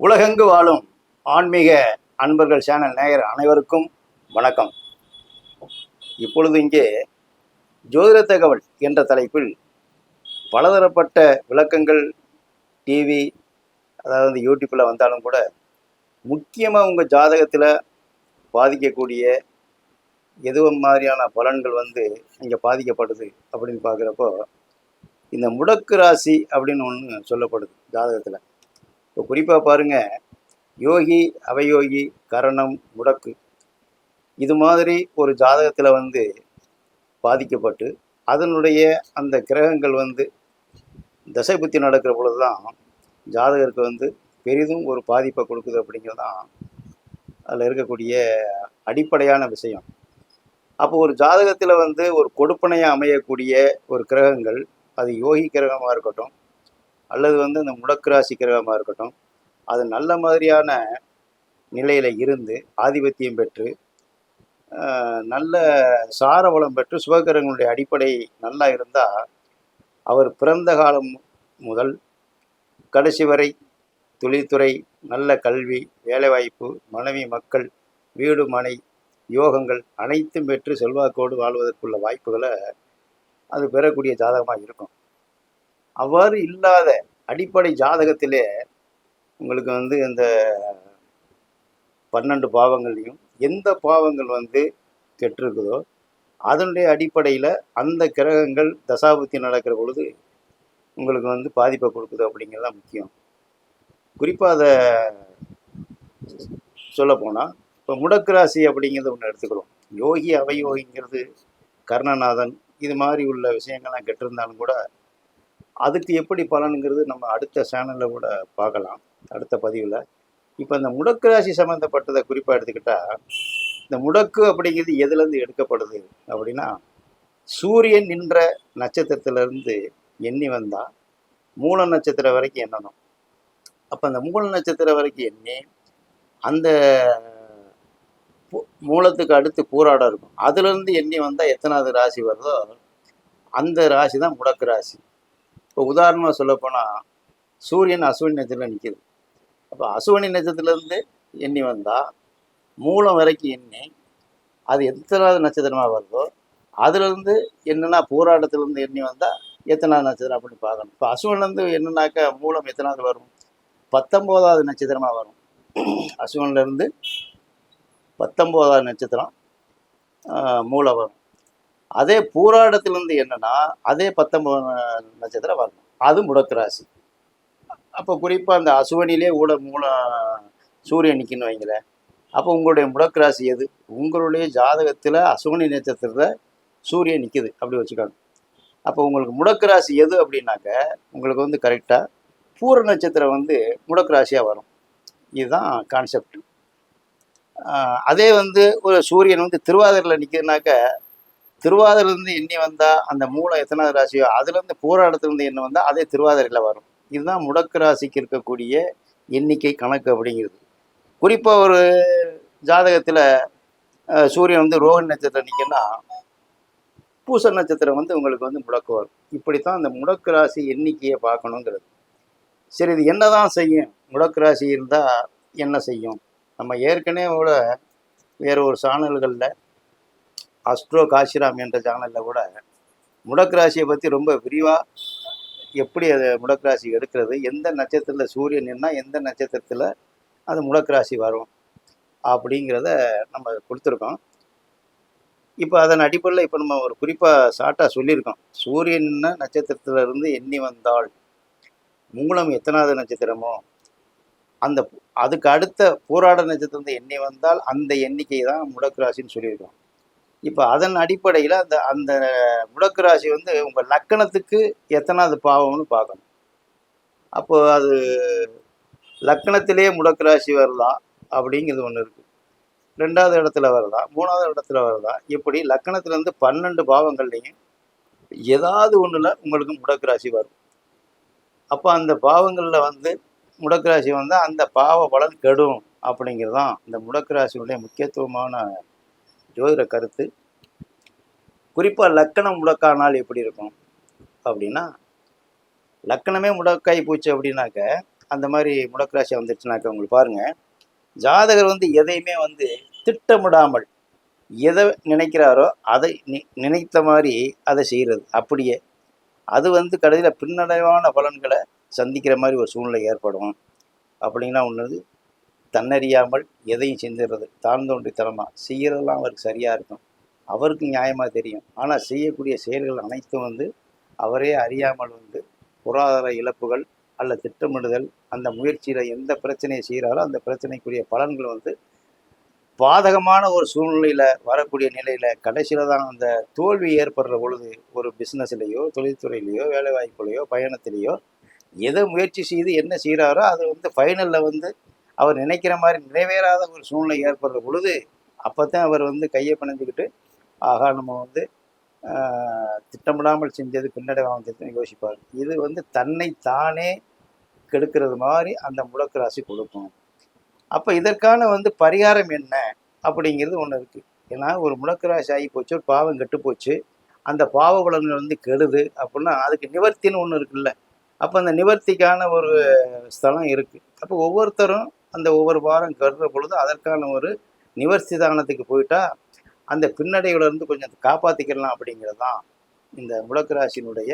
உலகெங்கு வாழும் ஆன்மீக அன்பர்கள் சேனல் நேயர் அனைவருக்கும் வணக்கம். இப்பொழுது இங்கே ஜோதிட தகவல் என்ற தலைப்பில் பலதரப்பட்ட விளக்கங்கள் டிவி அதாவது யூடியூப்பில் வந்தாலும் கூட முக்கியமாக உங்கள் ஜாதகத்தில் பாதிக்கக்கூடிய எதுவும் மாதிரியான பலன்கள் வந்து இங்கே பாதிக்கப்படுது அப்படின்னு பார்க்குறப்போ இந்த முடக்கு ராசி அப்படின்னு ஒன்று சொல்லப்படுது ஜாதகத்தில். இப்போ குறிப்பாக பாருங்க யோகி அவயோகி கரணம் முடக்கு இது மாதிரி ஒரு ஜாதகத்தில் வந்து பாதிக்கப்பட்டு அதனுடைய அந்த கிரகங்கள் வந்து தசை புத்தி நடக்கிற பொழுது தான் ஜாதகருக்கு வந்து பெரிதும் ஒரு பாதிப்பை கொடுக்குது அப்படிங்கிறது தான் அதில் இருக்கக்கூடிய அடிப்படையான விஷயம். அப்போ ஒரு ஜாதகத்தில் வந்து ஒரு கொடுப்பனையாக அமையக்கூடிய ஒரு கிரகங்கள் அது யோகி கிரகமாக இருக்கட்டும் அல்லது வந்து இந்த முடக்கு ராசி கிரகமாக இருக்கட்டும் அது நல்ல மாதிரியான நிலையில் இருந்து ஆதிபத்தியம் பெற்று நல்ல சாரவளம் பெற்று சுபகிரகங்களுடைய அடிப்படை நல்லா இருந்தால் அவர் பிறந்த காலம் முதல் கடைசி வரை தொழில்துறை நல்ல கல்வி வேலைவாய்ப்பு மனைவி மக்கள் வீடு மனை யோகங்கள் அனைத்தும் பெற்று செல்வாக்கோடு வாழ்வதற்குள்ள வாய்ப்புகளை அது பெறக்கூடிய ஜாதகமாக இருக்கும். அவ்வாறு இல்லாத அடிப்படை ஜாதகத்திலே உங்களுக்கு வந்து இந்த பன்னெண்டு பாவங்கள்லையும் எந்த பாவங்கள் வந்து கெட்டிருக்குதோ அதனுடைய அடிப்படையில் அந்த கிரகங்கள் தசாபுத்தி நடக்கிற பொழுது உங்களுக்கு வந்து பாதிப்பை கொடுக்குது அப்படிங்கிறது தான் முக்கியம். குறிப்பாக அதை சொல்லப்போனால் இப்போ முடக்கு ராசி அப்படிங்கிறத ஒன்று எடுத்துக்கிறோம். யோகி அவயோகிங்கிறது கர்ணநாதன் இது மாதிரி உள்ள விஷயங்கள்லாம் கெட்டிருந்தாலும் கூட அதுக்கு எப்படி பலனுங்கிறது நம்ம அடுத்த சேனலில் கூட பார்க்கலாம். அடுத்த பதிவில். இப்போ இந்த முடக்கு ராசி சம்மந்தப்பட்டதை குறிப்பாக எடுத்துக்கிட்டால் இந்த முடக்கு அப்படிங்கிறது எதுலேருந்து எடுக்கப்படுது அப்படின்னா சூரியன் நின்ற நட்சத்திரத்திலேருந்து எண்ணி வந்தால் மூல நட்சத்திரம் வரைக்கும் எண்ணணும். அப்போ அந்த மூல நட்சத்திரம் வரைக்கும் எண்ணி அந்த மூலத்துக்கு அடுத்து பூராடம் இருக்கும். அதுலேருந்து எண்ணி வந்தால் எத்தனாவது ராசி வருதோ அந்த ராசி தான் முடக்கு ராசி. இப்போ உதாரணமாக சொல்லப்போனால் சூரியன் அசுவனி நட்சத்திரம் நிற்கிது அப்போ அசுவனி நட்சத்திரத்துலேருந்து எண்ணி வந்தால் மூலம் வரைக்கும் எண்ணி அது எத்தனாவது நட்சத்திரமாக வருதோ அதுலேருந்து என்னென்னா பூராட்டத்துலேருந்து எண்ணி வந்தால் எத்தனாவது நட்சத்திரம் அப்படின்னு பார்க்கணும். இப்போ அசுவன்லேருந்து என்னன்னாக்கா மூலம் எத்தனாவது வரும்? பத்தொம்போதாவது நட்சத்திரமாக வரும். அசுவன்லேருந்து பத்தொம்போதாவது நட்சத்திரம் மூளை வரும். அதே பூராடத்திலேருந்து என்னென்னா அதே பத்தொம்போது நட்சத்திரம் வரணும். அது முடக்கு ராசி. அப்போ குறிப்பாக அந்த அசுவனிலே ஊட மூல சூரியன் நிற்கணும் வைங்களேன். அப்போ உங்களுடைய முடக்கு ராசி எது? உங்களுடைய ஜாதகத்தில் அசுவனி நட்சத்திரத்தில் சூரியன் நிற்கிது அப்படி வச்சுக்கோங்க. அப்போ உங்களுக்கு முடக்கு ராசி எது அப்படின்னாக்க உங்களுக்கு வந்து கரெக்டாக பூர நட்சத்திரம் வந்து முடக்கு ராசியாக வரும். இதுதான் கான்செப்ட் அதே வந்து ஒரு சூரியன் வந்து திருவாதிரில் நிற்கிறதுனாக்க திருவாதிரிலேருந்து எண்ணி வந்தால் அந்த மூலம் எத்தனாவது ராசியோ அதுலேருந்து பூராடத்துலேருந்து எண்ணி வந்தால் அதே திருவாதிரையில் வரும். இதுதான் முடக்கு ராசிக்கு இருக்கக்கூடிய எண்ணிக்கை கணக்கு அப்படிங்கிறது. குறிப்பாக ஒரு ஜாதகத்தில் சூரியன் வந்து ரோஹன் நட்சத்திரம் நிற்கன்னா பூச நட்சத்திரம் வந்து உங்களுக்கு வந்து முடக்கு வரும். இப்படித்தான் அந்த முடக்கு ராசி எண்ணிக்கையை பார்க்கணுங்கிறது. சரி இது என்ன தான் செய்யும்? முடக்கு ராசி இருந்தால் என்ன செய்யும்? நம்ம ஏற்கனவே கூட வேறு ஒரு சேனல்களில் அஸ்ட்ரோ காசிராம் என்ற சேனலில் கூட முடக்கு ராசியை பற்றி ரொம்ப விரிவாக எப்படி அதை முடக்கு ராசி எடுக்கிறது எந்த நட்சத்திரத்தில் சூரியன் என்ன எந்த நட்சத்திரத்தில் அது முடக்கு ராசி வரும் அப்படிங்கிறத நம்ம கொடுத்துருக்கோம். இப்போ அதன் அடிப்படையில் இப்போ நம்ம ஒரு குறிப்பாக ஷார்ட்டாக சொல்லியிருக்கோம். சூரியன் நட்சத்திரத்திலிருந்து எண்ணி வந்தால் மூலம் எத்தனாவது நட்சத்திரமோ அந்த அதுக்கு அடுத்த போராட நட்சத்திரம் எண்ணி வந்தால் அந்த எண்ணிக்கை தான் முடக்கு ராசின்னு சொல்லியிருக்கோம். இப்போ அதன் அடிப்படையில் அந்த அந்த முடக்கு ராசி வந்து உங்கள் லக்கணத்துக்கு எத்தனாவது பாவம்னு பார்க்கணும். அப்போ அது லக்கணத்திலேயே முடக்கு ராசி வரலாம் அப்படிங்கிறது ஒன்று இருக்குது ரெண்டாவது இடத்துல வரலாம் மூணாவது இடத்துல வரலாம். இப்படி லக்கணத்துலேருந்து பன்னெண்டு பாவங்கள்லையும் ஏதாவது ஒன்றில் உங்களுக்கு முடக்கு ராசி வரும். அப்போ அந்த பாவங்களில் வந்து முடக்கராசி வந்தால் அந்த பாவ பலன் கெடும் அப்படிங்கிறது தான் இந்த முடக்கராசியுடைய முக்கியத்துவமான ஜோதிட கருத்து. குறிப்பாக லக்கணம் முடக்கானால் எப்படி இருக்கும்? அப்படின்னா லக்கணமே முடக்காய் போச்சு அப்படின்னாக்க அந்த மாதிரி முடக்கராசி வந்துடுச்சுனாக்க வந்துருச்சுனாக்க உங்களுக்கு பாருங்கள் ஜாதகர் வந்து எதையுமே வந்து திட்டமிடாமல் எதை நினைக்கிறாரோ அதை நி நினைத்த மாதிரி அதை செய்கிறது அப்படியே அது வந்து கடைசியில் பின்னடைவான பலன்களை சந்திக்கிற மாதிரி ஒரு சூழ்நிலை ஏற்படும். அப்படின்னா ஒன்று தன்னறியாமல் எதையும் செஞ்சிடுறது தாழ்ந்தோன்றித்தனமாக செய்கிறதெல்லாம் அவருக்கு சரியாக இருக்கும். அவருக்கு நியாயமாக தெரியும். ஆனால் செய்யக்கூடிய செயல்கள் அனைத்தும் வந்து அவரே அறியாமல் வந்து பொருளாதார இழப்புகள் அல்ல திட்டமிடுதல் அந்த முயற்சியில் எந்த பிரச்சனையை செய்கிறாரோ அந்த பிரச்சனைக்குரிய பலன்கள் வந்து பாதகமான ஒரு சூழ்நிலையில் வரக்கூடிய நிலையில் கடைசியில் தான் அந்த தோல்வி ஏற்படுற பொழுது ஒரு பிஸ்னஸ்லேயோ தொழில்துறையிலையோ வேலைவாய்ப்புலையோ பயணத்திலேயோ எதை முயற்சி செய்து என்ன செய்கிறாரோ அது வந்து ஃபைனலில் வந்து அவர் நினைக்கிற மாதிரி நிறைவேறாத ஒரு சூழ்நிலை ஏற்படுற பொழுது அப்போ தான் அவர் வந்து கையை பிணைஞ்சிக்கிட்டு ஆகா நம்ம வந்து திட்டமிடாமல் செஞ்சது பின்னடைவாக வந்துச்சுன்னு யோசிப்பார். இது வந்து தன்னை தானே கெடுக்கிறது மாதிரி அந்த முடக்கு ராசி கொடுக்கும். அப்போ இதற்கான வந்து பரிகாரம் என்ன? அப்படிங்கிறது ஒன்று இருக்குது ஏன்னா ஒரு முடக்கராசி ஆகி போச்சு ஒரு பாவம் கெட்டு போச்சு. அந்த பாவ பலன்கள் வந்து கெடுது அப்படின்னா அதுக்கு நிவர்த்தின்னு ஒன்று இருக்குல்ல. அப்போ அந்த நிவர்த்திக்கான ஒரு ஸ்தலம் இருக்குது அப்போ ஒவ்வொருத்தரும் அந்த ஒவ்வொரு வாரம் கருற பொழுது அதற்கான ஒரு நிவர்த்தி தானத்துக்கு போயிட்டா அந்த பின்னடைவுல இருந்து கொஞ்சம் காப்பாற்றிக்கலாம் அப்படிங்கிறது தான் இந்த முடக்கராசினுடைய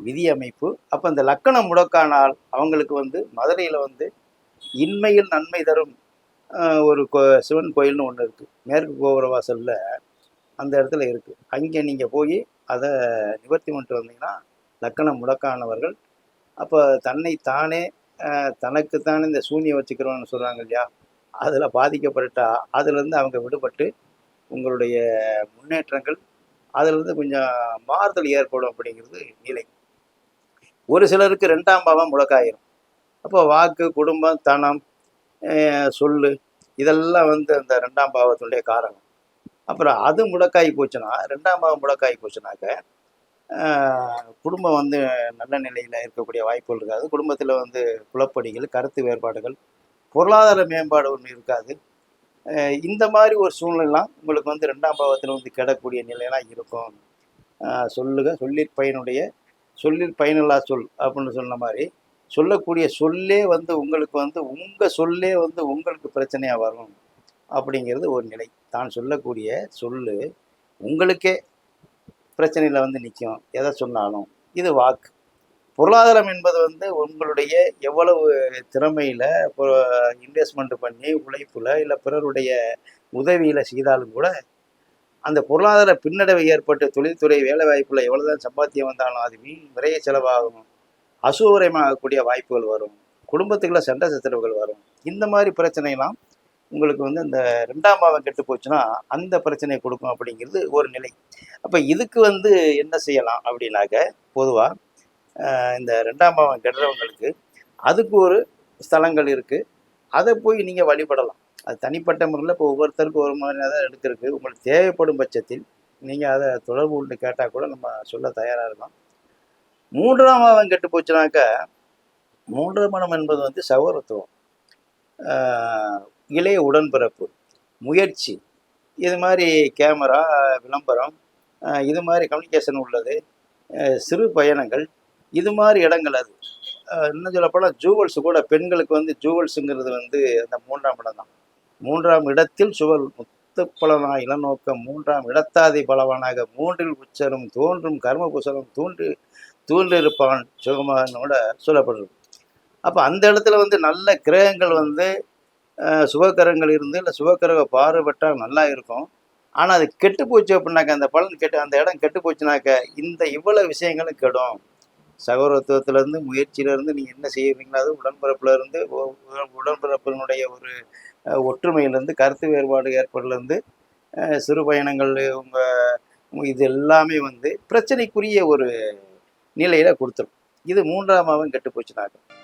விதி அமைப்பு அப்போ இந்த லக்கணம் முடக்கானால் அவங்களுக்கு வந்து மதுரையில் வந்து இன்மையில் நன்மை தரும் ஒரு கோ சிவன் கோயில்னு ஒன்று இருக்குது மேற்கு கோபுர வாசலில் அந்த இடத்துல இருக்குது அங்கே நீங்கள் போய் அதை நிவர்த்தி பண்ணிட்டு வந்தீங்கன்னா லக்கணம் முடக்கானவர்கள் அப்போ தன்னை தானே தனக்குத்தானே இந்த சூன்யம் வச்சுக்கிறோன்னு சொல்கிறாங்க இல்லையா? அதில் பாதிக்கப்பட்டுட்டா அதுலேருந்து அவங்க விடுபட்டு உங்களுடைய முன்னேற்றங்கள் அதுலேருந்து கொஞ்சம் மாறுதல் ஏற்படும் அப்படிங்கிறது நிலை. ஒரு சிலருக்கு ரெண்டாம் பாவம் முடக்காயிரும். அப்போ வாக்கு குடும்பம் தனம் சொல்லு இதெல்லாம் வந்து அந்த ரெண்டாம் பாவத்தினுடைய காரணம். அப்புறம் அது முடக்காகி போச்சுன்னா ரெண்டாம் பாவம் முடக்காகி போச்சுனாக்க குடும்பம் வந்து நல்ல நிலையில் இருக்கக்கூடிய வாய்ப்புகள் இருக்காது. குடும்பத்தில் வந்து குழப்படிகள் கருத்து வேறுபாடுகள் பொருளாதார மேம்பாடு ஒன்று இருக்காது. இந்த மாதிரி ஒரு சூழ்நிலாம் உங்களுக்கு வந்து ரெண்டாம் பாவத்தில் வந்து கிடக்கூடிய நிலையெல்லாம் இருக்கும். சொல்லுக சொல்லிற் பயனுடைய சொல்லிற் பயனில்லா சொல் அப்படின்னு சொன்ன மாதிரி சொல்லக்கூடிய சொல்லே வந்து உங்களுக்கு வந்து உங்கள் சொல்லே வந்து உங்களுக்கு பிரச்சனையாக வரும் அப்படிங்கிறது ஒரு நிலை. தான் சொல்லக்கூடிய சொல்லு உங்களுக்கே பிரச்சனையில் வந்து நிற்கும் எதை சொன்னாலும். இது வாக்கு. பொருளாதாரம் என்பது வந்து உங்களுடைய எவ்வளவு திறமையில் இன்வெஸ்ட்மெண்ட் பண்ணி உழைப்பில் இல்லை பிறருடைய உதவியில் செய்தாலும் கூட அந்த பொருளாதார பின்னடைவு ஏற்பட்டு தொழில்துறை வேலைவாய்ப்பில் எவ்வளோ தான் சம்பாத்தியம் வந்தாலும் அது வீண் விரைய செலவாகும். அசுவரமாகக்கூடிய வாய்ப்புகள் வரும். குடும்பத்துக்குள்ள சண்டை சச்சரவுகள் வரும். இந்த மாதிரி பிரச்சனைலாம் உங்களுக்கு வந்து இந்த ரெண்டாம் பாவம் கெட்டு போச்சுன்னா அந்த பிரச்சனையை கொடுக்கும் அப்படிங்கிறது ஒரு நிலை. அப்போ இதுக்கு வந்து என்ன செய்யலாம் அப்படின்னாக்க பொதுவாக இந்த ரெண்டாம் பாவம் கெடுறவங்களுக்கு அதுக்கு ஒரு ஸ்தலங்கள் இருக்குது அதை போய் நீங்கள் வழிபடலாம். அது தனிப்பட்ட முறையில் இப்போ ஒவ்வொருத்தருக்கும் ஒரு மாதிரி தான் எடுக்கிறதுக்கு உங்களுக்கு தேவைப்படும் பட்சத்தில் நீங்கள் அதை தொடர்பு கொண்டு கேட்டால் கூட நம்ம சொல்ல தயாராக இருக்கோம் மூன்றாம் பாவம் கெட்டு போச்சுனாக்க மூன்றாம் மனம் என்பது வந்து சகோதரத்துவம். இளைய உடன்பிறப்பு முயற்சி இது மாதிரி கேமரா விளம்பரம் இது மாதிரி கம்யூனிகேஷன் உள்ளது சிறு பயணங்கள் இது மாதிரி இடங்கள் அது. இன்னும் சொல்லப்போனால் ஜூவல்ஸ் கூட பெண்களுக்கு வந்து ஜூவல்ஸுங்கிறது வந்து அந்த மூன்றாம் இடம் தான். மூன்றாம் இடத்தில் சுவல் முத்துப்பலனா இளநோக்கம் மூன்றாம் இடத்தாதி பலவானாக மூன்றில் உச்சரும் தோன்றும் கர்மபுசலம் தூண்டு தூண்டிருப்பான் சுகமானோட சொல்லப்படுறது அப்போ அந்த இடத்துல வந்து நல்ல கிரகங்கள் வந்து அஹ், சுபக்கிரகங்கள் இருந்து இல்லை சுபக்கிரக பார்வைப்பட்டால் நல்லா இருக்கும். ஆனால் அது கெட்டு போச்சு அப்படின்னாக்க அந்த பலன் கெட்டு அந்த இடம் கெட்டு போச்சுனாக்க இந்த இவ்வளோ விஷயங்களும் கெடும். சகோதரத்துவத்திலேருந்து முயற்சியிலேருந்து நீங்கள் என்ன செய்வீங்களோ அது உடன்பிறப்புலேருந்து உடன்பிறப்பினுடைய ஒரு ஒற்றுமையிலேருந்து கருத்து வேறுபாடு ஏற்படலேருந்து சிறு பயணங்கள் உங்கள் இது எல்லாமே வந்து பிரச்சனைக்குரிய ஒரு நிலையில் கொடுத்துரும். இது மூன்றாம் பாவம் கெட்டு போச்சுனாக்க